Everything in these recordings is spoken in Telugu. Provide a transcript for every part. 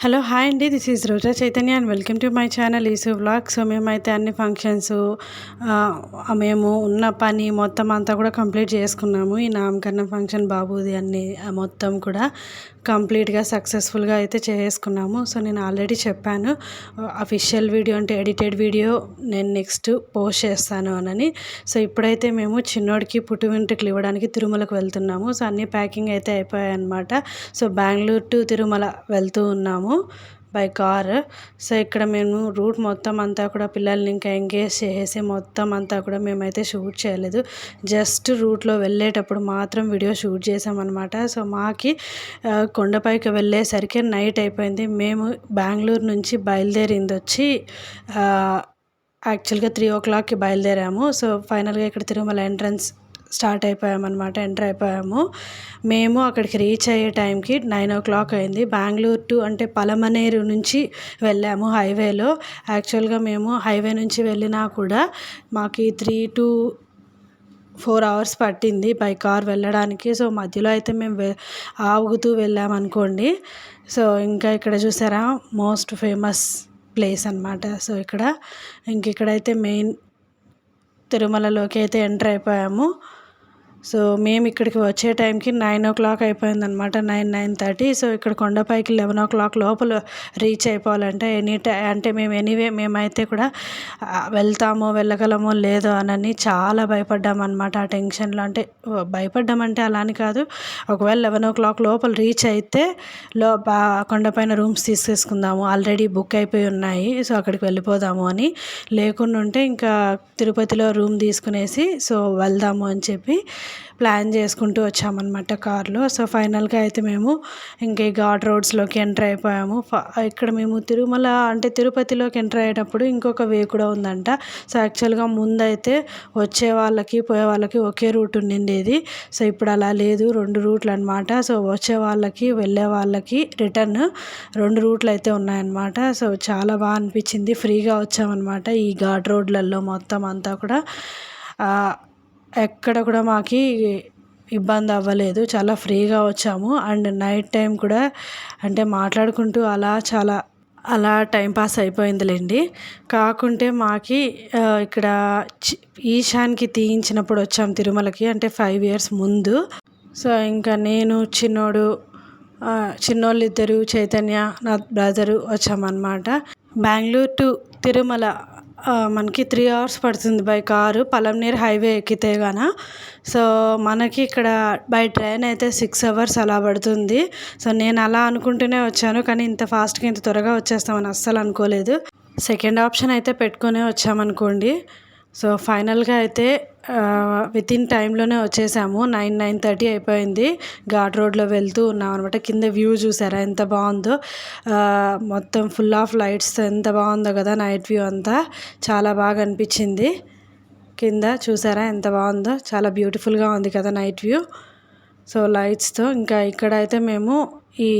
హలో హాయ్ అండి. This is Roja Chaitanya and welcome to my channel ఈసు vlog so మేమైతే అన్ని ఫంక్షన్స్ మేము ఉన్న పని మొత్తం అంతా కూడా కంప్లీట్ చేసుకున్నాము. ఈ నామకరణ ఫంక్షన్ బాబుది అన్ని మొత్తం కూడా కంప్లీట్గా సక్సెస్ఫుల్గా అయితే చేసుకున్నాము. సో నేను ఆల్రెడీ చెప్పాను అఫీషియల్ వీడియో అంటే ఎడిటెడ్ వీడియో నేను నెక్స్ట్ పోస్ట్ చేస్తాను అని సో ఇప్పుడైతే మేము చిన్నోడికి పుట్టు ఇవ్వడానికి తిరుమలకు వెళ్తున్నాము. సో అన్ని ప్యాకింగ్ అయితే అయిపోయాయి అనమాట సో బెంగళూరు టు తిరుమల వెళ్తూ ఉన్నాము. బై కార్ సో ఇక్కడ మేము రూట్ మొత్తం అంతా కూడా పిల్లల్ని ఇంకా ఎంగేజ్ చేసేసి మొత్తం అంతా కూడా మేమైతే షూట్ చేయలేదు. జస్ట్ రూట్లో వెళ్ళేటప్పుడు మాత్రం వీడియో షూట్ చేసామన్నమాట. సో మాకి కొండపైకి వెళ్ళేసరికి నైట్ అయిపోయింది. మేము బెంగళూరు నుంచి బయలుదేరింది వచ్చి యాక్చువల్గా త్రీ ఓ క్లాక్కి బయలుదేరాము. సో ఫైనల్గా ఇక్కడ తిరుమల ఎంట్రన్స్ స్టార్ట్ అయిపోయామన్నమాట ఎంటర్ అయిపోయాము. మేము అక్కడికి రీచ్ అయ్యే టైంకి నైన్ ఓ క్లాక్ అయింది. బెంగళూరు టు అంటే పలమనేరు నుంచి వెళ్ళాము హైవేలో. యాక్చువల్గా మేము హైవే నుంచి వెళ్ళినా కూడా మాకు త్రీ టు ఫోర్ అవర్స్ పట్టింది బై కార్ వెళ్ళడానికి. సో మధ్యలో అయితే మేము ఆగుతూ వెళ్ళామనుకోండి సో ఇంకా ఇక్కడ చూసారా మోస్ట్ ఫేమస్ ప్లేస్ అనమాట సో ఇక్కడ ఇంక ఇక్కడైతే మెయిన్ తిరుమలలోకి అయితే ఎంటర్ అయిపోయాము. సో మేము ఇక్కడికి వచ్చే టైంకి నైన్ ఓ క్లాక్ అయిపోయిందనమాట నైన్ నైన్ థర్టీ. సో ఇక్కడ కొండపైకి లెవెన్ ఓ క్లాక్ లోపల రీచ్ అయిపోవాలంటే ఎనీ టై అంటే మేము ఎనీవే మేమైతే కూడా వెళ్తామో వెళ్ళగలమో లేదో అని చాలా భయపడ్డామన్నమాట ఆ టెన్షన్లో. అంటే భయపడ్డామంటే అలా అని కాదు. ఒకవేళ లెవెన్ ఓ క్లాక్ లోపల రీచ్ అయితే లో బా కొండపైన రూమ్స్ తీసేసుకుందాము. ఆల్రెడీ బుక్ అయిపోయి ఉన్నాయి. సో అక్కడికి వెళ్ళిపోదాము అని. లేకుండా ఉంటే ఇంకా తిరుపతిలో రూమ్ తీసుకునేసి సో వెళ్దాము అని చెప్పి ప్లాన్ చేసుకుంటూ వచ్చామన్నమాట కార్లో. సో ఫైనల్గా అయితే మేము ఇంక ఘాట్ రోడ్స్లోకి ఎంటర్ అయిపోయాము. ఇక్కడ మేము తిరుమల అంటే తిరుపతిలోకి ఎంటర్ అయ్యేటప్పుడు ఇంకొక వే కూడా ఉందంట. సో యాక్చువల్గా ముందైతే వచ్చే వాళ్ళకి పోయే వాళ్ళకి ఒకే రూట్ ఉండిండేది. సో ఇప్పుడు అలా లేదు. రెండు రూట్లు అనమాట సో వచ్చే వాళ్ళకి వెళ్ళే వాళ్ళకి రిటర్న్ రెండు రూట్లు అయితే ఉన్నాయన్నమాట. సో చాలా బాగా అనిపించింది. ఫ్రీగా వచ్చామన్నమాట ఈ ఘాట్ రోడ్లలో మొత్తం అంతా కూడా. ఎక్కడ కూడా మాకు ఇబ్బంది అవ్వలేదు. చాలా ఫ్రీగా వచ్చాము. అండ్ నైట్ టైం కూడా అంటే మాట్లాడుకుంటూ అలా చాలా అలా టైంపాస్ అయిపోయిందిలేండి. కాకుంటే మాకి ఇక్కడ చి- ఈశాన్కి తీయించినప్పుడు వచ్చాం తిరుమలకి అంటే ఫైవ్ ఇయర్స్ ముందు. సో ఇంకా నేను చిన్నోడు చిన్నోళ్ళిద్దరు చిన్నోళ్ళు ఇద్దరు చైతన్య నా బ్రదరు వచ్చామన్నమాట. బెంగళూరు టు తిరుమల మనకి త్రీ అవర్స్ పడుతుంది బై కారు పలంనేర్ హైవే ఎక్కితే గాన. సో మనకి ఇక్కడ బై ట్రైన్ అయితే సిక్స్ అవర్స్ అలా పడుతుంది. సో నేను అలా అనుకుంటూనే వచ్చాను. కానీ ఇంత ఫాస్ట్గా ఇంత త్వరగా వచ్చేస్తామని అస్సలు అనుకోలేదు. సెకండ్ ఆప్షన్ అయితే పెట్టుకునే వచ్చామనుకోండి. సో ఫైనల్గా అయితే విత్ ఇన్ టైంలోనే వచ్చేసాము. నైన్ నైన్ థర్టీ అయిపోయింది. ఘాట్ రోడ్లో వెళ్తూ ఉన్నాం అనమాట కింద వ్యూ చూసారా? ఎంత బాగుందో. మొత్తం ఫుల్ ఆఫ్ లైట్స్ ఎంత బాగుందో కదా నైట్ వ్యూ అంతా. చాలా బాగా అనిపించింది. కింద చూసారా? ఎంత బాగుందో. చాలా బ్యూటిఫుల్గా ఉంది కదా నైట్ వ్యూ సో లైట్స్తో ఇంకా ఇక్కడైతే మేము ఈ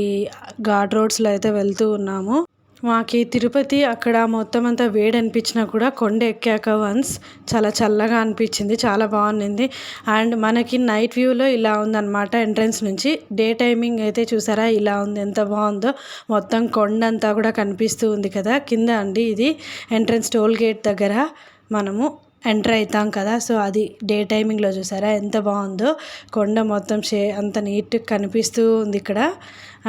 ఘాట్ రోడ్స్లో అయితే వెళ్తూ ఉన్నాము. మాకి తిరుపతి అక్కడ మొత్తం అంతా వేడి అనిపించినా కూడా కొండ ఎక్కాక వన్స్ చాలా చల్లగా అనిపించింది చాలా బాగుంది అండ్ మనకి నైట్ వ్యూలో ఇలా ఉందన్నమాట ఎంట్రన్స్ నుంచి. డే టైమింగ్ అయితే చూసారా ఇలా ఉంది ఎంత బాగుందో. మొత్తం కొండ అంతా కూడా కనిపిస్తూ ఉంది కదా. కింద అండి ఇది ఎంట్రన్స్ టోల్ గేట్ దగ్గర మనము ఎంటర్ అవుతాం కదా. సో అది డే టైమింగ్లో చూసారా ఎంత బాగుందో. కొండ మొత్తం షే అంత నీట్గా కనిపిస్తూ ఉంది ఇక్కడ.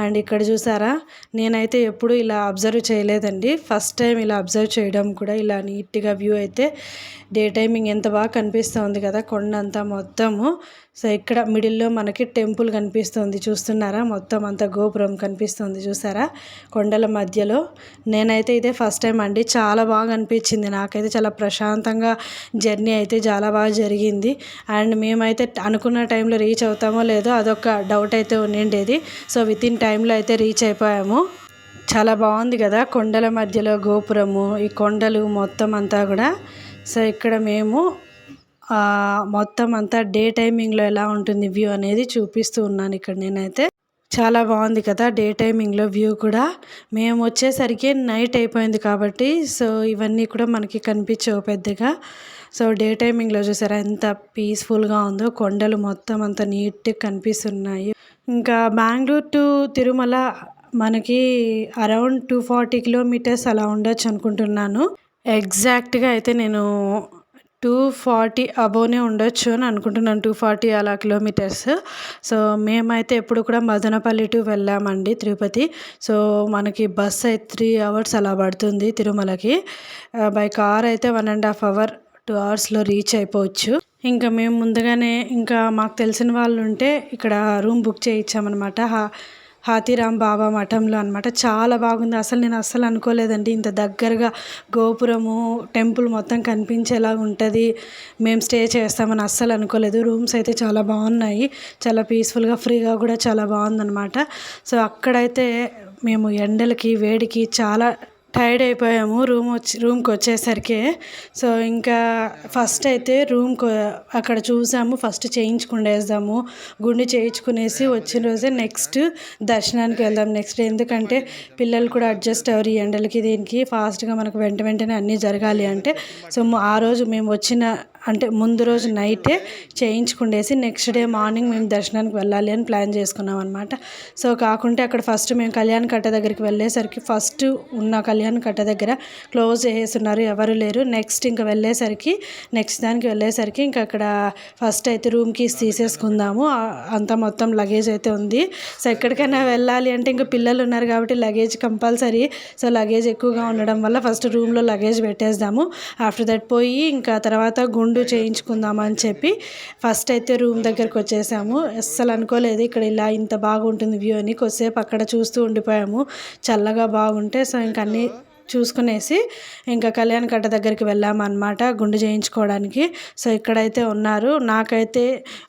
అండ్ ఇక్కడ చూసారా నేనైతే ఎప్పుడు ఇలా అబ్జర్వ్ చేయలేదండి. ఫస్ట్ టైం ఇలా అబ్జర్వ్ చేయడం కూడా ఇలా నీట్గా వ్యూ అయితే డే టైమింగ్ ఎంత బాగా కనిపిస్తుంది కదా కొండ అంతా మొత్తము. సో ఇక్కడ మిడిల్లో మనకి టెంపుల్ కనిపిస్తుంది. చూస్తున్నారా? మొత్తం అంతా గోపురం కనిపిస్తుంది. చూసారా? కొండల మధ్యలో. నేనైతే ఇదే ఫస్ట్ టైం అండి. చాలా బాగా అనిపించింది. నాకైతే చాలా ప్రశాంతంగా జర్నీ అయితే చాలా బాగా జరిగింది. అండ్ మేమైతే అనుకున్న టైంలో రీచ్ అవుతామో లేదో అదొక డౌట్ అయితే ఉండిండేది. సో విత్ ఇన్ టైంలో అయితే రీచ్ అయిపోయాము. చాలా బాగుంది కదా? కొండల మధ్యలో గోపురము ఈ కొండలు మొత్తం అంతా కూడా. సో ఇక్కడ మేము మొత్తం అంతా డే టైమింగ్లో ఎలా ఉంటుంది వ్యూ అనేది చూపిస్తూ ఉన్నాను ఇక్కడ నేనైతే. చాలా బాగుంది కదా డే టైమింగ్లో వ్యూ కూడా. మేము వచ్చేసరికి నైట్ అయిపోయింది కాబట్టి సో ఇవన్నీ కూడా మనకి కనిపించవు పెద్దగా. సో డే టైమింగ్లో చూసారా ఎంత పీస్ఫుల్గా ఉందో కొండలు మొత్తం అంత నీట్గా కనిపిస్తున్నాయి. ఇంకా బెంగళూరు టు తిరుమల మనకి అరౌండ్ టూ ఫార్టీ కిలోమీటర్స్ అలా ఉండొచ్చు అనుకుంటున్నాను. ఎగ్జాక్ట్గా అయితే నేను టూ ఫార్టీ అబోనే ఉండొచ్చు అని అనుకుంటున్నాను. టూ ఫార్టీ అలా కిలోమీటర్స్. సో మేమైతే ఎప్పుడు కూడా మదనపల్లి టు వెళ్ళామండి తిరుపతి. సో మనకి బస్ అయితే త్రీ అవర్స్ అలా పడుతుంది తిరుమలకి. బై కార్ అయితే one and half hour two అవర్స్లో రీచ్ అయిపోవచ్చు. ఇంకా మేము ముందుగానే ఇంకా మాకు తెలిసిన వాళ్ళు ఉంటే ఇక్కడ రూమ్ బుక్ చేయించామన్నమాట. హాతీరామ్ బాబా మఠంలో అనమాట చాలా బాగుంది. అసలు నేను అస్సలు అనుకోలేదండి. ఇంత దగ్గరగా గోపురము టెంపుల్ మొత్తం కనిపించేలా ఉంటుంది. మేము స్టే చేస్తామని అస్సలు అనుకోలేదు. రూమ్స్ అయితే చాలా బాగున్నాయి. చాలా పీస్ఫుల్గా ఫ్రీగా కూడా చాలా బాగుందన్నమాట. సో అక్కడైతే మేము ఎండలకి వేడికి చాలా టైర్డ్ అయిపోయాము రూమ్ వచ్చి రూమ్కి వచ్చేసరికి. సో ఇంకా ఫస్ట్ అయితే రూమ్కి అక్కడ చూసాము ఫస్ట్ చేయించుకునేద్దాము గుండు చేయించుకునేసి వచ్చిన రోజే నెక్స్ట్ దర్శనానికి వెళ్దాం నెక్స్ట్. ఎందుకంటే పిల్లలు కూడా అడ్జస్ట్ అవ్వరు ఈ ఎండలకి దీనికి. ఫాస్ట్గా మనకు వెంట వెంటనే అన్నీ జరగాలి అంటే సో ఆ రోజు మేము వచ్చిన అంటే ముందు రోజు నైటే చేయించుకుండేసి నెక్స్ట్ డే మార్నింగ్ మేము దర్శనానికి వెళ్ళాలి అని ప్లాన్ చేసుకున్నాం అనమాట సో కాకుంటే అక్కడ ఫస్ట్ మేము కళ్యాణ్ కట్ట దగ్గరికి వెళ్ళేసరికి ఫస్ట్ ఉన్న కళ్యాణ్ కట్ట దగ్గర క్లోజ్ చేసేస్తున్నారు ఎవరు లేరు. నెక్స్ట్ ఇంకా వెళ్ళేసరికి నెక్స్ట్ దానికి వెళ్ళేసరికి ఇంకా అక్కడ ఫస్ట్ అయితే రూమ్ కీస్ తీసేసుకుందాము. అంత మొత్తం లగేజ్ అయితే ఉంది. సో ఎక్కడికైనా వెళ్ళాలి అంటే ఇంకా పిల్లలు ఉన్నారు కాబట్టి లగేజ్ కంపల్సరీ సో లగేజ్ ఎక్కువగా ఉండడం వల్ల ఫస్ట్ రూమ్లో లగేజ్ పెట్టేద్దాము. ఆఫ్టర్ దట్ పోయి ఇంకా తర్వాత గుండు రెండు చేయించుకుందామని చెప్పి ఫస్ట్ అయితే రూమ్ దగ్గరకు వచ్చేసాము. అస్సలు అనుకోలేదు ఇక్కడ ఇలా ఇంత బాగుంటుంది వ్యూ అని. కొద్దిసేపు అక్కడ చూస్తూ ఉండిపోయాము. చల్లగా బాగుంటే సో ఇంక అన్నీ చూసుకునేసి ఇంకా కళ్యాణ్ కట్ట దగ్గరికి వెళ్ళామన్నమాట గుండు చేయించుకోవడానికి. సో ఇక్కడైతే ఉన్నారు. నాకైతే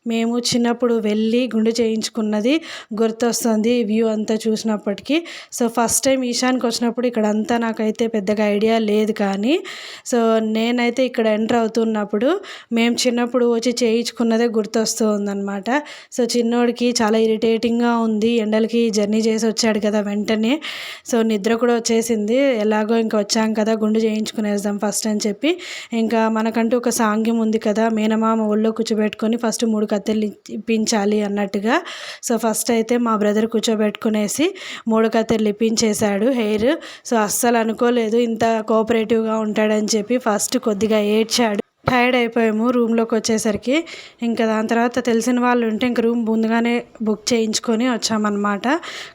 మేము చిన్నప్పుడు వెళ్ళి గుండు చేయించుకున్నది గుర్తొస్తుంది వ్యూ అంతా చూసినప్పటికీ. సో ఫస్ట్ టైం ఈశాన్కి వచ్చినప్పుడు ఇక్కడ అంతా నాకైతే పెద్దగా ఐడియా లేదు కానీ సో నేనైతే ఇక్కడ ఎంటర్ అవుతున్నప్పుడు మేము చిన్నప్పుడు వచ్చి చేయించుకున్నదే గుర్తొస్తూ ఉందన్నమాట. సో చిన్నోడికి చాలా ఇరిటేటింగ్గా ఉంది. ఎండలకి జర్నీ చేసి వచ్చాడు కదా వెంటనే. సో నిద్ర కూడా వచ్చేసింది. ఎలా ఎలాగో ఇంకా వచ్చాం కదా గుండు చేయించుకునేద్దాం ఫస్ట్ అని చెప్పి. ఇంకా మనకంటూ ఒక సాంగ్యం ఉంది కదా మేనమామ ఒళ్ళో కూర్చోబెట్టుకొని ఫస్ట్ మూడు కత్తెలు ఇప్పించాలి అన్నట్టుగా. సో ఫస్ట్ అయితే మా బ్రదర్ కూర్చోబెట్టుకునేసి మూడు కత్తెలు ఇప్పించేశాడు హెయిర్. సో అస్సలు అనుకోలేదు ఇంత కోఆపరేటివ్గా ఉంటాడని చెప్పి ఫస్ట్ కొద్దిగా ఏడ్చాడు. టైర్డ్ అయిపోయాము రూమ్లోకి వచ్చేసరికి. ఇంకా దాని తర్వాత తెలిసిన వాళ్ళు ఉంటే ఇంక రూమ్ ముందుగానే బుక్ చేయించుకొని వచ్చామన్నమాట.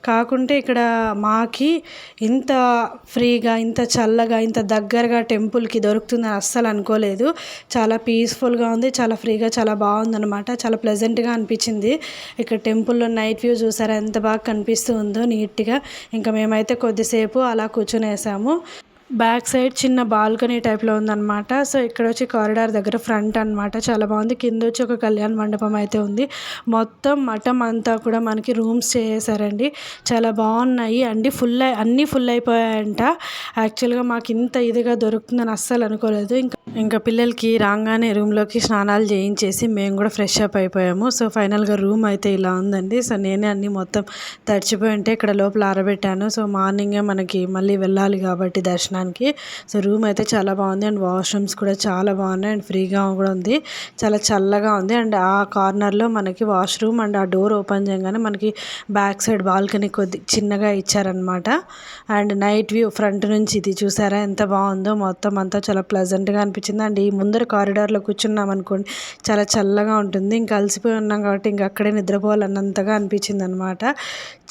కాకుంటే ఇక్కడ మాకి ఇంత ఫ్రీగా ఇంత చల్లగా ఇంత దగ్గరగా టెంపుల్కి దొరుకుతుందని అస్సలు అనుకోలేదు. చాలా పీస్ఫుల్గా ఉంది చాలా ఫ్రీగా చాలా బాగుందన్నమాట. చాలా ప్లెజెంట్గా అనిపించింది. ఇక్కడ టెంపుల్లో నైట్ వ్యూ చూసారా ఎంత బాగా కనిపిస్తూ ఉందో నీట్గా. ఇంకా మేమైతే కొద్దిసేపు అలా కూర్చునేసాము. బ్యాక్ సైడ్ చిన్న బాల్కనీ టైప్లో ఉందన్నమాట. సో ఇక్కడ వచ్చి కారిడార్ దగ్గర ఫ్రంట్ అనమాట చాలా బాగుంది. కింద వచ్చి ఒక కళ్యాణ మండపం అయితే ఉంది. మొత్తం మఠం అంతా కూడా మనకి రూమ్స్ చేసేసారండి. చాలా బాగున్నాయి. అండి ఫుల్ అన్నీ ఫుల్ అయిపోయాయంట. యాక్చువల్గా మాకు ఇంత ఇదిగా దొరుకుతుందని అస్సలు అనుకోలేదు. ఇంకా ఇంకా పిల్లలకి రాగానే రూమ్లోకి స్నానాలు చేయించేసి మేము కూడా ఫ్రెష్ అప్ అయిపోయాము. సో ఫైనల్గా రూమ్ అయితే ఇలా ఉందండి. సో నేనే అన్నీ మొత్తం తడిచిపోయి ఉంటే ఇక్కడ లోపల ఆరబెట్టాను. సో మార్నింగే మనకి మళ్ళీ వెళ్ళాలి కాబట్టి దర్శనం దర్శనానికి. సో రూమ్ అయితే చాలా బాగుంది. అండ్ వాష్రూమ్స్ కూడా చాలా బాగున్నాయి. అండ్ ఫ్రీగా కూడా ఉంది. చాలా చల్లగా ఉంది. అండ్ ఆ కార్నర్లో మనకి వాష్రూమ్ అండ్ ఆ డోర్ ఓపెన్ చేయగానే మనకి బ్యాక్ సైడ్ బాల్కనీ కొద్ది చిన్నగా ఇచ్చారనమాట అండ్ నైట్ వ్యూ ఫ్రంట్ నుంచి ఇది చూసారా? ఎంత బాగుందో. మొత్తం అంతా చాలా ప్లెజెంట్గా అనిపించింది. అండ్ ఈ ముందర కారిడార్లో కూర్చున్నాం అనుకోండి చాలా చల్లగా ఉంటుంది. ఇంకా అలసిపోయి ఉన్నాం కాబట్టి ఇంకా అక్కడే నిద్రపోవాలన్నంతగా అనిపించింది అనమాట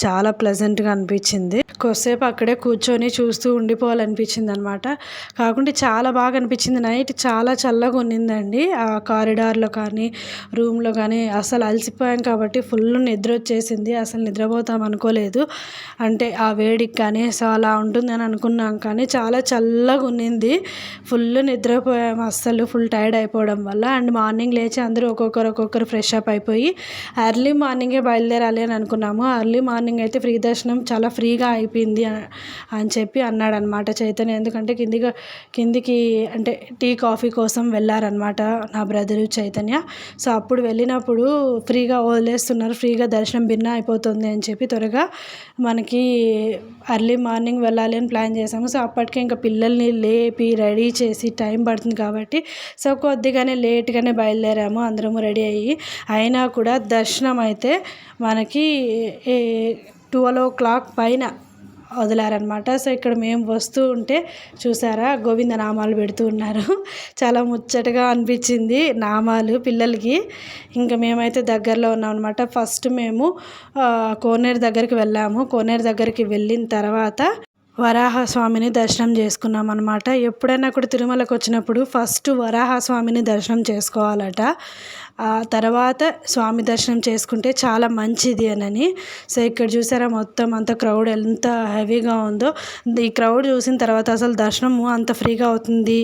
చాలా ప్లెజెంట్గా అనిపించింది. కొద్దిసేపు అక్కడే కూర్చొని చూస్తూ ఉండిపోవాలనిపించింది. అనమాట కాకుంటే చాలా బాగా అనిపించింది నైట్ చాలా చల్లగా ఉన్నిందండి. ఆ కారిడార్లో కానీ రూమ్లో కానీ అసలు అలసిపోయాం కాబట్టి ఫుల్ నిద్ర వచ్చేసింది అసలు నిద్రపోతాం అనుకోలేదు. అంటే ఆ వేడికి కానీ సో అలా ఉంటుందని అనుకున్నాం కానీ చాలా చల్లగా ఉన్నింది. ఫుల్ నిద్రపోయాం అస్సలు. ఫుల్ టైర్డ్ అయిపోవడం వల్ల. అండ్ మార్నింగ్ లేచి అందరూ ఒక్కొక్కరు ఒక్కొక్కరు ఫ్రెష్ అప్ అయిపోయి ఎర్లీ మార్నింగే బయలుదేరాలి అని అనుకున్నాము. ఎర్లీ మార్నింగ్ అయితే ఫ్రీ దర్శనం చాలా ఫ్రీగా అయిపోయింది అని చెప్పి అన్నాడు అనమాట చైతన్య ఎందుకంటే కిందిగా కిందికి అంటే టీ కాఫీ కోసం వెళ్ళారనమాట నా బ్రదరు చైతన్య. సో అప్పుడు వెళ్ళినప్పుడు ఫ్రీగా వదిలేస్తున్నారు. ఫ్రీగా దర్శనం భిన్న అయిపోతుంది అని చెప్పి త్వరగా మనకి అర్లీ మార్నింగ్ వెళ్ళాలి అని ప్లాన్ చేసాము సో అప్పటికే ఇంకా పిల్లల్ని లేపి రెడీ చేసి టైం పడుతుంది కాబట్టి సో కొద్దిగానే లేట్గానే బయలుదేరాము. అందరము రెడీ అయ్యి అయినా కూడా దర్శనం అయితే మనకి ట్వెల్వ్ ఓ క్లాక్ పైన వదిలారనమాట. సో ఇక్కడ మేము వస్తూ ఉంటే చూసారా గోవింద నామాలు పెడుతూ ఉన్నారు. చాలా ముచ్చటగా అనిపించింది నామాలు పిల్లలకి. ఇంకా మేమైతే దగ్గరలో ఉన్నాం అనమాట ఫస్ట్ మేము కోనేరు దగ్గరికి వెళ్ళాము. కోనేరు దగ్గరికి వెళ్ళిన తర్వాత వరాహస్వామిని దర్శనం చేసుకున్నాం అనమాట ఎప్పుడైనా కూడా తిరుమలకు వచ్చినప్పుడు ఫస్ట్ వరాహస్వామిని దర్శనం చేసుకోవాలట. ఆ తర్వాత స్వామి దర్శనం చేసుకుంటే చాలా మంచిది అని సో ఇక్కడ చూసారా మొత్తం అంత క్రౌడ్ ఎంత హెవీగా ఉందో. ఈ క్రౌడ్ చూసిన తర్వాత అసలు దర్శనము అంత ఫ్రీగా అవుతుంది.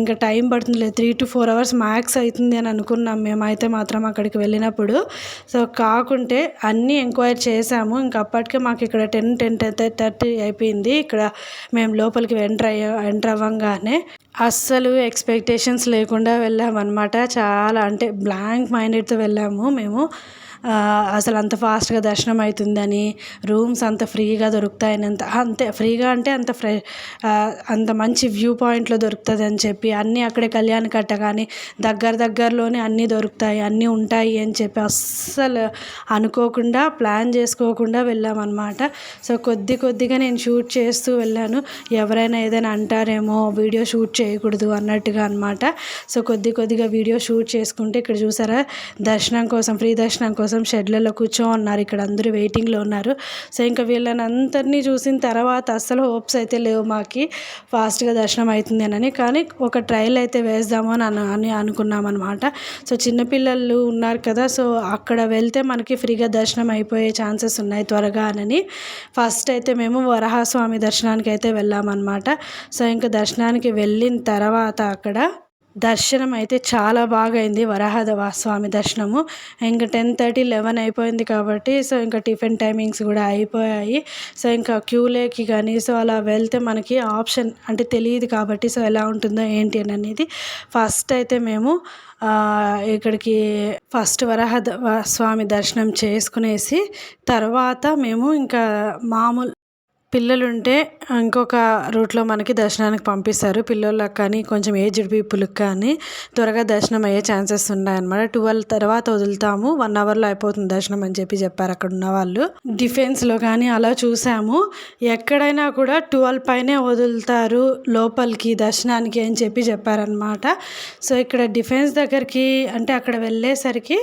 ఇంకా టైం పడుతుంది లేదు three to four hours max అవుతుంది అని అనుకున్నాం మేమైతే మాత్రం అక్కడికి వెళ్ళినప్పుడు. సో కాకుంటే అన్నీ ఎంక్వైరీ చేసాము. ఇంకా అప్పటికే మాకు ఇక్కడ టెన్ టెన్ థర్టీ అయిపోయింది. ఇక్కడ మేము లోపలికి ఎంటర్ అయ్యా ఎంటర్ అవ్వంగానే అస్సలు ఎక్స్పెక్టేషన్స్ లేకుండా వెళ్ళామన్నమాట. చాలా అంటే బ్లాంక్ మైండెడ్తో వెళ్ళాము మేము. అసలు అంత ఫాస్ట్గా దర్శనం అవుతుందని రూమ్స్ అంత ఫ్రీగా దొరుకుతాయని అంత అంతే ఫ్రీగా అంటే అంత ఫ్రె అంత మంచి వ్యూ పాయింట్లో దొరుకుతుంది అని చెప్పి అన్నీ అక్కడే కళ్యాణ కట్ట కానీ దగ్గర దగ్గరలోనే అన్నీ దొరుకుతాయి అన్నీ ఉంటాయి అని చెప్పి అస్సలు అనుకోకుండా ప్లాన్ చేసుకోకుండా వెళ్ళామన్నమాట. సో కొద్ది కొద్దిగా నేను షూట్ చేస్తూ వెళ్ళాను. ఎవరైనా ఏదైనా అంటారేమో వీడియో షూట్ చేయకూడదు అన్నట్టుగా అనమాట సో కొద్ది కొద్దిగా వీడియో షూట్ చేసుకుంటే ఇక్కడ చూసారా దర్శనం కోసం ఫ్రీ దర్శనం కోసం కోసం షెడ్లలో కూర్చో ఉన్నారు ఇక్కడ అందరూ వెయిటింగ్లో ఉన్నారు. సో ఇంకా వీళ్ళని అందరినీ చూసిన తర్వాత అస్సలు హోప్స్ అయితే లేవు మాకి. ఫాస్ట్గా దర్శనం అవుతుంది అని కానీ ఒక ట్రయల్ అయితే వేద్దాము అని అని అనుకున్నాం అనమాట సో చిన్నపిల్లలు ఉన్నారు కదా సో అక్కడ వెళ్తే మనకి ఫ్రీగా దర్శనం అయిపోయే ఛాన్సెస్ ఉన్నాయి త్వరగా అని ఫస్ట్ అయితే మేము వరహాస్వామి దర్శనానికి అయితే వెళ్ళామన్నమాట. సో ఇంకా దర్శనానికి వెళ్ళిన తర్వాత అక్కడ దర్శనం అయితే చాలా బాగా అయింది వరాహద స్వామి దర్శనము. ఇంకా టెన్ థర్టీ లెవెన్ అయిపోయింది కాబట్టి సో ఇంకా టిఫిన్ టైమింగ్స్ కూడా అయిపోయాయి. సో ఇంకా క్యూలేకి కానీ సో అలా వెళ్తే మనకి ఆప్షన్ అంటే తెలియదు కాబట్టి సో ఎలా ఉంటుందో ఏంటి అని అనేది ఫస్ట్ అయితే మేము ఇక్కడికి ఫస్ట్ వరహద స్వామి దర్శనం చేసుకునేసి తర్వాత మేము ఇంకా మామూలు పిల్లలుంటే ఇంకొక రూట్లో మనకి దర్శనానికి పంపిస్తారు. పిల్లలకు కానీ కొంచెం ఏజ్డ్ పీపుల్కి కానీ త్వరగా దర్శనం అయ్యే ఛాన్సెస్ ఉన్నాయన్నమాట. ట్వెల్వ్ తర్వాత వదులుతాము. వన్ అవర్లో అయిపోతుంది దర్శనం అని చెప్పి చెప్పారు అక్కడ ఉన్న వాళ్ళు. డిఫెన్స్లో కానీ అలా చూసాము. ఎక్కడైనా కూడా ట్వెల్వ్ పైనే వదులుతారు లోపలికి దర్శనానికి అని చెప్పి చెప్పారనమాట సో ఇక్కడ డిఫెన్స్ దగ్గరికి అంటే అక్కడ వెళ్ళేసరికి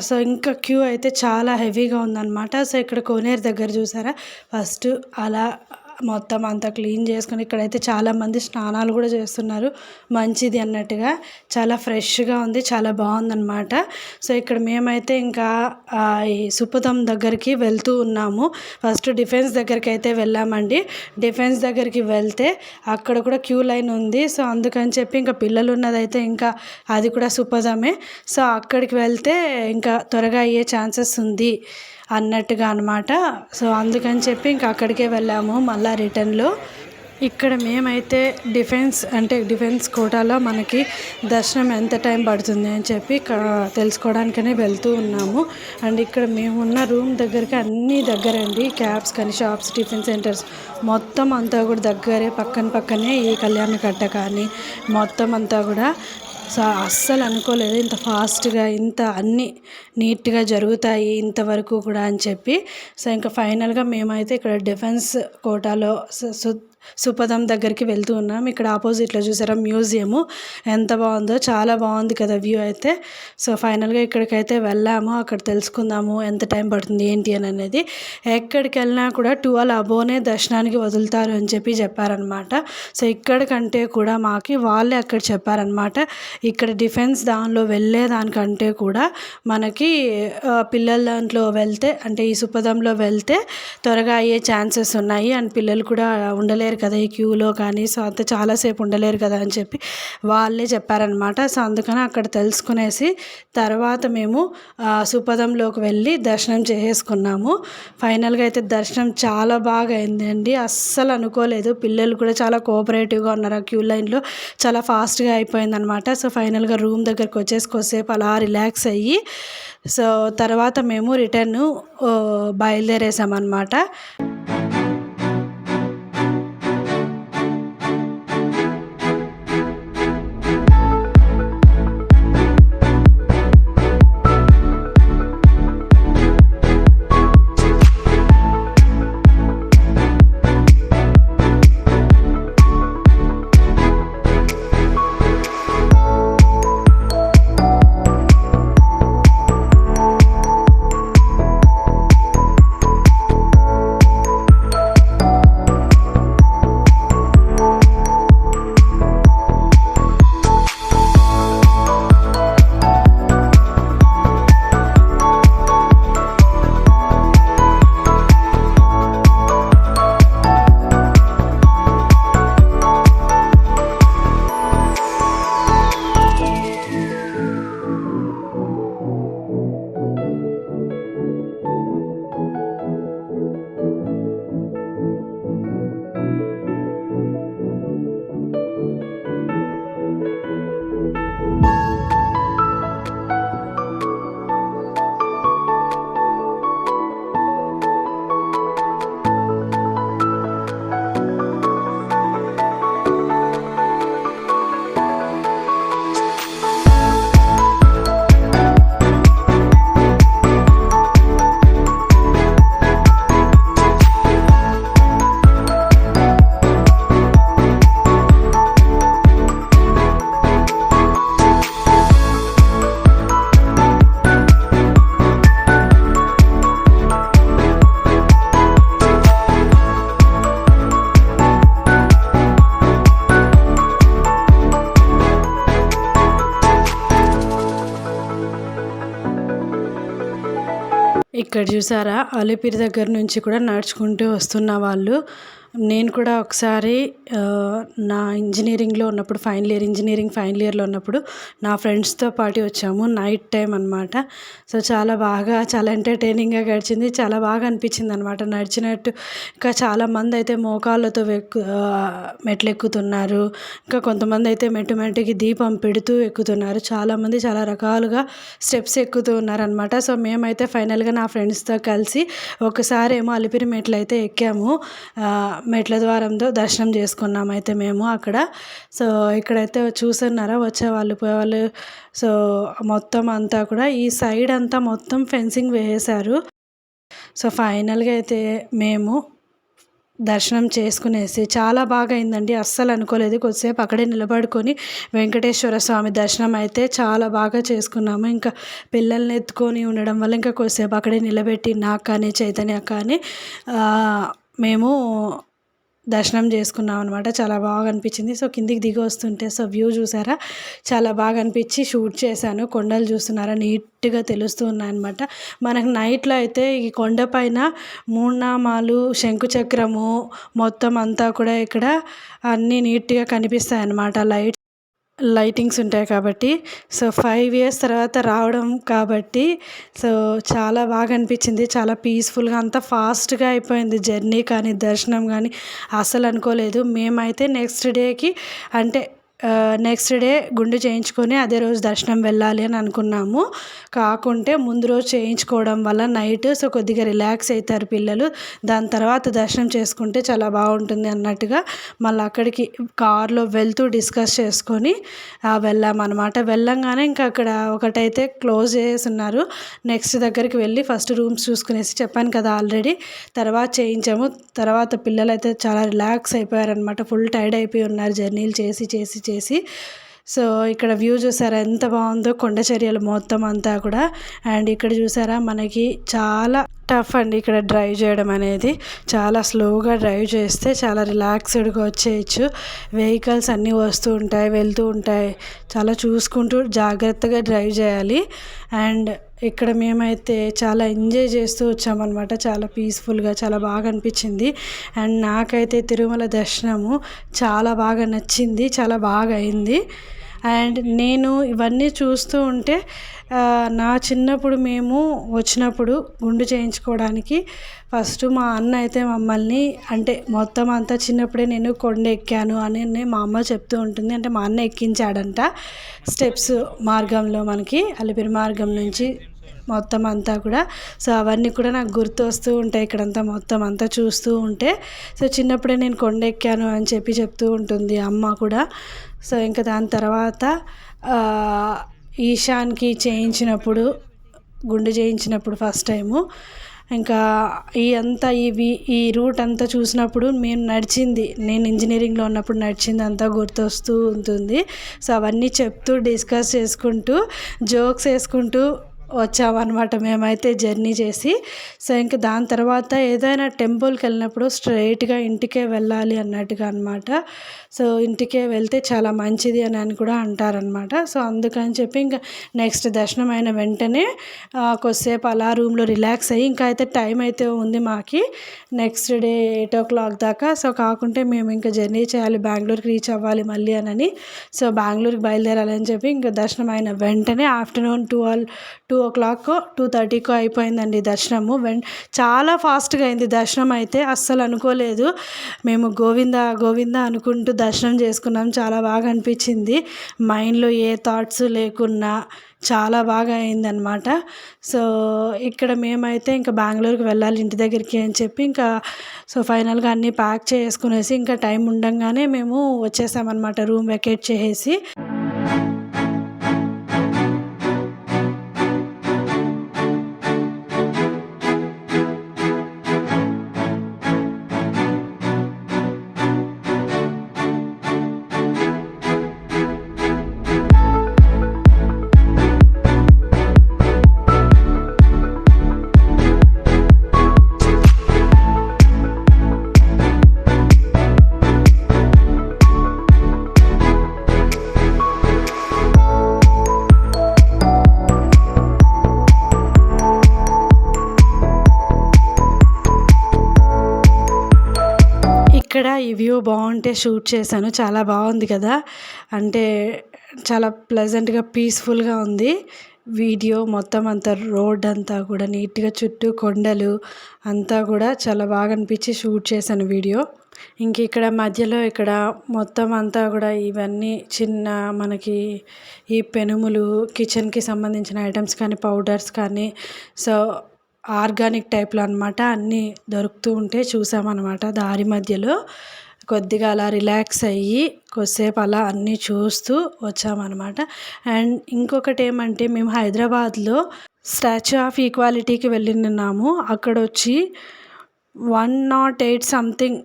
సో ఇంకా క్యూ అయితే చాలా హెవీగా ఉందన్నమాట. సో ఇక్కడ కోనేరు దగ్గర చూసారా? ఫస్ట్ అలా మొత్తం అంతా క్లీన్ చేసుకుని ఇక్కడైతే చాలామంది స్నానాలు కూడా చేస్తున్నారు. మంచిది అన్నట్టుగా. చాలా ఫ్రెష్గా ఉంది చాలా బాగుందన్నమాట. సో ఇక్కడ మేమైతే ఇంకా ఈ సుపదం దగ్గరికి వెళ్తూ ఉన్నాము. ఫస్ట్ డిఫెన్స్ దగ్గరికి అయితే వెళ్ళామండి. డిఫెన్స్ దగ్గరికి వెళ్తే అక్కడ కూడా క్యూ లైన్ ఉంది. సో అందుకని చెప్పి ఇంకా పిల్లలు ఉన్నదైతే ఇంకా అది కూడా సుపదమే సో అక్కడికి వెళ్తే ఇంకా త్వరగా అయ్యే ఛాన్సెస్ ఉంది. అన్నట్టుగా అనమాట సో అందుకని చెప్పి ఇంకా అక్కడికే వెళ్ళాము మళ్ళీ రిటర్న్లో. ఇక్కడ మేమైతే డిఫెన్స్ అంటే డిఫెన్స్ కోటాలో మనకి దర్శనం ఎంత టైం పడుతుంది అని చెప్పి తెలుసుకోవడానికనే వెళ్తూ ఉన్నాము. అండ్ ఇక్కడ మేమున్న రూమ్ దగ్గరికి అన్నీ దగ్గరండి క్యాబ్స్ కానీ షాప్స్ టిఫిన్ సెంటర్స్ మొత్తం అంతా కూడా దగ్గరే పక్కన పక్కనే ఈ కళ్యాణ కట్ట కానీ మొత్తం అంతా కూడా. అస్సలు అనుకోలేదు ఇంత ఫాస్ట్గా ఇంత అన్నీ నీట్గా జరుగుతాయి ఇంతవరకు కూడా అని చెప్పి. సో ఇంకా ఫైనల్గా మేమైతే ఇక్కడ డిఫెన్స్ కోటాలో సుపదం దగ్గరికి వెళ్తూ ఉన్నాం. ఇక్కడ ఆపోజిట్లో చూసారా మ్యూజియము. ఎంత బాగుందో చాలా బాగుంది కదా వ్యూ అయితే. సో ఫైనల్గా ఇక్కడికైతే వెళ్ళాము. అక్కడ తెలుసుకుందాము ఎంత టైం పడుతుంది ఏంటి అని అనేది. ఎక్కడికి వెళ్ళినా కూడా ట్వెల్వ్ అబోనే దర్శనానికి వదులుతారు అని చెప్పి చెప్పారనమాట. సో ఇక్కడికంటే కూడా మాకి వాళ్ళే అక్కడ చెప్పారనమాట. ఇక్కడ డిఫెన్స్ దానిలో వెళ్ళేదానికంటే కూడా మనకి పిల్లల దాంట్లో వెళ్తే అంటే ఈ సుపదంలో వెళ్తే త్వరగా అయ్యే ఛాన్సెస్ ఉన్నాయి. అండ్ పిల్లలు కూడా ఉండలేరు ఉండలేరు కదా ఈ క్యూలో కానీ సో అంత చాలాసేపు ఉండలేరు కదా అని చెప్పి వాళ్ళే చెప్పారనమాట సో అందుకని అక్కడ తెలుసుకునేసి తర్వాత మేము సుపదంలోకి వెళ్ళి దర్శనం చేసేసుకున్నాము. ఫైనల్గా అయితే దర్శనం చాలా బాగా అయిందండి. అస్సలు అనుకోలేదు. పిల్లలు కూడా చాలా కోఆపరేటివ్గా ఉన్నారు ఆ క్యూ లైన్లో. చాలా ఫాస్ట్గా అయిపోయిందనమాట సో ఫైనల్గా రూమ్ దగ్గరకు వచ్చేసి కొద్దిసేపు అలా రిలాక్స్ అయ్యి సో తర్వాత మేము రిటర్న్ బయలుదేరేసామన్నమాట. ఇక్కడ చూసారా అలిపిరి దగ్గర నుంచి కూడా నడుచుకుంటూ వస్తున్న వాళ్ళు. నేను కూడా ఒకసారి నా ఇంజనీరింగ్లో ఉన్నప్పుడు ఫైనల్ ఇయర్ ఇంజనీరింగ్ ఫైనల్ ఇయర్లో ఉన్నప్పుడు నా ఫ్రెండ్స్తో పాటు వచ్చాము. నైట్ టైం అనమాట సో చాలా బాగా చాలా ఎంటర్టైనింగ్గా గడిచింది. చాలా బాగా అనిపించింది అనమాట నడిచినట్టు ఇంకా చాలామంది అయితే మోకాళ్ళతో ఎక్కు మెట్లు ఎక్కుతున్నారు ఇంకా కొంతమంది అయితే మెట్టు మెట్టుకి దీపం పెడుతూ ఎక్కుతున్నారు. చాలామంది చాలా రకాలుగా స్టెప్స్ ఎక్కుతూ ఉన్నారనమాట సో మేమైతే ఫైనల్గా నా ఫ్రెండ్స్తో కలిసి ఒకసారి ఏమో అలిపిరి మెట్లు అయితే ఎక్కాము మెట్ల ద్వారంతో దర్శనం చేసుకున్నాం అయితే మేము అక్కడ. సో ఇక్కడైతే చూస్తున్నారా వచ్చేవాళ్ళు పోయేవాళ్ళు. సో మొత్తం అంతా కూడా ఈ సైడ్ అంతా మొత్తం ఫెన్సింగ్ వేసేశారు. సో ఫైనల్గా అయితే మేము దర్శనం చేసుకునేసి చాలా బాగా అయిందండి. అస్సలు అనుకోలేదు. కొద్దిసేపు అక్కడే నిలబడుకొని వెంకటేశ్వర స్వామి దర్శనం అయితే చాలా బాగా చేసుకున్నాము. ఇంకా పిల్లల్ని ఎత్తుకొని ఉండడం వల్ల ఇంకా కొద్దిసేపు అక్కడే నిలబెట్టి నాకు కానీ చైతన్య కానీ మేము దర్శనం చేసుకున్నాం అనమాట చాలా బాగా అనిపించింది. సో కిందికి దిగి వస్తుంటే సో వ్యూ చూసారా? చాలా బాగా అనిపించి షూట్ చేశాను. కొండలు చూస్తున్నారా? నీట్గా తెలుస్తూ ఉన్నాయన్నమాట మనకు నైట్లో అయితే ఈ కొండపైన మూడునామాలు శంకుచక్రము మొత్తం అంతా కూడా ఇక్కడ అన్నీ నీట్గా కనిపిస్తాయి అన్నమాట. లైట్ లైటింగ్స్ ఉంటాయి కాబట్టి సో ఫైవ్ ఇయర్స్ తర్వాత రావడం కాబట్టి సో చాలా బాగా అనిపించింది. చాలా పీస్ఫుల్గా అంతా ఫాస్ట్గా అయిపోయింది జర్నీ కానీ దర్శనం కానీ. అసలు అనుకోలేదు. మేమైతే నెక్స్ట్ డేకి అంటే నెక్స్ట్ డే గుండు చేయించుకొని అదే రోజు దర్శనం వెళ్ళాలి అని అనుకున్నాము. కాకుంటే ముందు రోజు చేయించుకోవడం వల్ల నైట్ సో కొద్దిగా రిలాక్స్ అవుతారు పిల్లలు. దాని తర్వాత దర్శనం చేసుకుంటే చాలా బాగుంటుంది అన్నట్టుగా మళ్ళీ అక్కడికి కార్లో వెళ్తూ డిస్కస్ చేసుకొని వెళ్ళామన్నమాట వెళ్ళంగానే ఇంకా అక్కడ ఒకటైతే క్లోజ్ చేసి ఉన్నారు. నెక్స్ట్ దగ్గరికి వెళ్ళి ఫస్ట్ రూమ్స్ చూసుకునేసి చెప్పాను కదా ఆల్రెడీ తర్వాత చేయించాము. తర్వాత పిల్లలు అయితే చాలా రిలాక్స్ అయిపోయారనమాట ఫుల్ టైర్డ్ అయిపోయి ఉన్నారు. జర్నీలు చేసి చేసి చేసి. సో ఇక్కడ వ్యూ చూసారా ఎంత బాగుందో కొండ చర్యలు మొత్తం అంతా కూడా. అండ్ ఇక్కడ చూసారా మనకి చాలా టఫ్ అండి ఇక్కడ డ్రైవ్ చేయడం అనేది. చాలా స్లోగా డ్రైవ్ చేస్తే చాలా రిలాక్స్డ్గా వచ్చేయచ్చు. వెహికల్స్ అన్నీ వస్తూ ఉంటాయి వెళ్తూ ఉంటాయి. చాలా చూసుకుంటూ జాగ్రత్తగా డ్రైవ్ చేయాలి. అండ్ ఇక్కడ మేమైతే చాలా ఎంజాయ్ చేస్తూ వచ్చామన్నమాట. చాలా పీస్ఫుల్గా చాలా బాగా అనిపించింది. అండ్ నాకైతే తిరుమల దర్శనము చాలా బాగా నచ్చింది చాలా బాగా అయింది. అండ్ నేను ఇవన్నీ చూస్తూ ఉంటే నా చిన్నప్పుడు మేము వచ్చినప్పుడు గుండు చేయించుకోవడానికి ఫస్ట్ మా అన్న అయితే మమ్మల్ని అంటే మొత్తం అంతా చిన్నప్పుడే నేను కొండ ఎక్కాను అని మా అమ్మ చెప్తూ ఉంటుంది. అంటే మా అన్న ఎక్కించాడంట స్టెప్స్ మార్గంలో మనకి అలిపిరి మార్గం నుంచి మొత్తం అంతా కూడా. సో అవన్నీ కూడా నాకు గుర్తు వస్తూ ఉంటాయి ఇక్కడంతా మొత్తం అంతా చూస్తూ ఉంటే. సో చిన్నప్పుడే నేను కొండ ఎక్కాను అని చెప్పి చెప్తూ ఉంటుంది అమ్మ కూడా. సో ఇంకా దాని తర్వాత ఈశాన్కి చేయించినప్పుడు గుండు చేయించినప్పుడు ఫస్ట్ టైము ఇంకా ఈ అంతా ఇవి ఈ రూట్ అంతా చూసినప్పుడు మేము నడిచింది నేను ఇంజనీరింగ్లో ఉన్నప్పుడు నడిచింది అంతా గుర్తొస్తూ ఉంటుంది. సో అవన్నీ చెప్తూ డిస్కస్ చేసుకుంటూ జోక్స్ వేసుకుంటూ వచ్చామన్నమాట మేమైతే జర్నీ చేసి. సో ఇంకా దాని తర్వాత ఏదైనా టెంపుల్కి వెళ్ళినప్పుడు స్ట్రైట్గా ఇంటికే వెళ్ళాలి అన్నట్టుగా అనమాట సో ఇంటికే వెళ్తే చాలా మంచిది అని అని కూడా అంటారనమాట సో అందుకని చెప్పి ఇంకా నెక్స్ట్ దర్శనం అయిన వెంటనే కొద్దిసేపు అలా రూమ్లో రిలాక్స్ అయ్యి ఇంకా అయితే టైం అయితే ఉంది మాకి. Next day eight o'clock దాకా. సో కాకుంటే మేము ఇంకా జర్నీ చేయాలి బెంగళూరుకి రీచ్ అవ్వాలి మళ్ళీ అని. సో బెంగళూరుకి బయలుదేరాలని చెప్పి ఇంకా దర్శనం అయిన వెంటనే afternoon two all two o'clock two థర్టీకో అయిపోయిందండి దర్శనము. వెన్ చాలా ఫాస్ట్గా అయింది దర్శనం అయితే. అస్సలు అనుకోలేదు. మేము గోవింద గోవింద అనుకుంటూ దర్శనం చేసుకున్నాం. చాలా బాగా అనిపించింది. మైండ్లో ఏ థాట్స్ లేకున్నా చాలా బాగా అయిందనమాట సో ఇక్కడ మేమైతే ఇంకా బెంగళూరుకి వెళ్ళాలి ఇంటి దగ్గరికి అని చెప్పి ఇంకా సో ఫైనల్గా అన్నీ ప్యాక్ చేసుకునేసి ఇంకా టైం ఉండగానే మేము వచ్చేసామన్నమాట రూమ్ వెకేట్ చేసేసి. ఇక్కడ ఈ వ్యూ బాగుంటే షూట్ చేశాను. చాలా బాగుంది కదా. అంటే చాలా ప్లెజెంట్గా పీస్ఫుల్గా ఉంది. వీడియో మొత్తం అంతా రోడ్ అంతా కూడా నీట్గా చుట్టూ కొండలు అంతా కూడా చాలా బాగా అనిపించి షూట్ చేశాను వీడియో. ఇంక ఇక్కడ మధ్యలో ఇక్కడ మొత్తం అంతా కూడా ఇవన్నీ చిన్న మనకి ఈ పెనుములు కిచెన్కి సంబంధించిన ఐటమ్స్ కానీ పౌడర్స్ కానీ. సో ఆర్గానిక్ టైప్లో అనమాట అన్నీ దొరుకుతూ ఉంటే చూసామన్నమాట దారి మధ్యలో. కొద్దిగా అలా రిలాక్స్ అయ్యి కొద్దిసేపు అలా అన్నీ చూస్తూ వచ్చామన్నమాట. అండ్ ఇంకొకటి ఏమంటే మేము హైదరాబాద్లో స్టాచ్యూ ఆఫ్ ఈక్వాలిటీకి వెళ్ళినాము అక్కడ వచ్చి వన్ నాట్ ఎయిట్ సంథింగ్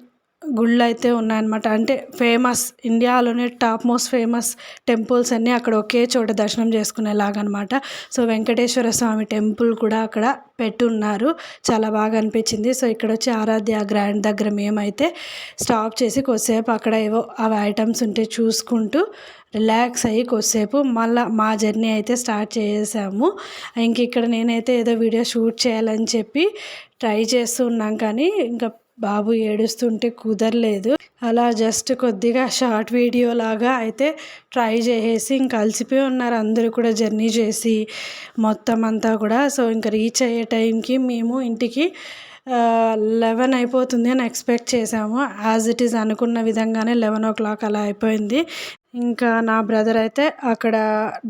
గుళ్ళు అయితే ఉన్నాయన్నమాట. అంటే ఫేమస్ ఇండియాలోనే టాప్ మోస్ట్ ఫేమస్ టెంపుల్స్ అన్నీ అక్కడ ఒకే చోట దర్శనం చేసుకునేలాగనమాట సో వెంకటేశ్వర స్వామి టెంపుల్ కూడా అక్కడ పెట్టి ఉన్నారు చాలా బాగా అనిపించింది. సో ఇక్కడ వచ్చి ఆరాధ్య గ్రాండ్ దగ్గర మేమైతే స్టాప్ చేసి కొద్దిసేపు అక్కడ ఏవో అవి ఐటమ్స్ ఉంటే చూసుకుంటూ రిలాక్స్ అయ్యి కొద్దిసేపు మళ్ళీ మా జర్నీ అయితే స్టార్ట్ చేసాము ఇంక ఇక్కడ నేనైతే ఏదో వీడియో షూట్ చేయాలని చెప్పి ట్రై చేస్తూ ఉన్నాం కానీ ఇంకా బాబు ఏడుస్తుంటే కుదరలేదు. అలా జస్ట్ కొద్దిగా షార్ట్ వీడియో లాగా అయితే ట్రై చేసేసి ఇంక అలసిపోయి ఉన్నారు. అందరూ కూడా జర్నీ చేసి మొత్తం అంతా కూడా. సో ఇంకా రీచ్ అయ్యే టైంకి మేము ఇంటికి లెవెన్ అయిపోతుంది అని ఎక్స్పెక్ట్ చేసాము. యాజ్ ఇట్ ఈస్ అనుకున్న విధంగానే లెవెన్ ఓ క్లాక్ అలా అయిపోయింది. ఇంకా నా బ్రదర్ అయితే అక్కడ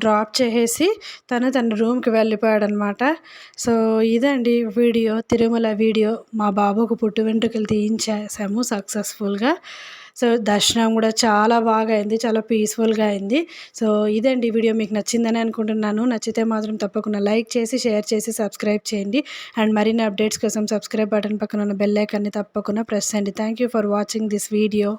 డ్రాప్ చేసేసి తను తన రూమ్కి వెళ్ళిపోయాడు అనమాట సో ఇదండి వీడియో తిరుమల వీడియో. మా బాబుకు పుట్టు వెంట్రుకలు తీయించేసాము సక్సెస్ఫుల్గా. సో దర్శనం కూడా చాలా బాగా అయింది చాలా పీస్ఫుల్గా అయింది. సో ఇదండి వీడియో మీకు నచ్చిందని అనుకుంటున్నాను. నచ్చితే మాత్రం తప్పకుండా లైక్ చేసి షేర్ చేసి సబ్స్క్రైబ్ చేయండి. అండ్ మరిన్ని అప్డేట్స్ కోసం సబ్స్క్రైబ్ బటన్ పక్కన ఉన్న బెల్ ఐకాన్ని తప్పకుండా ప్రెస్ చేయండి. Thank you for watching this video.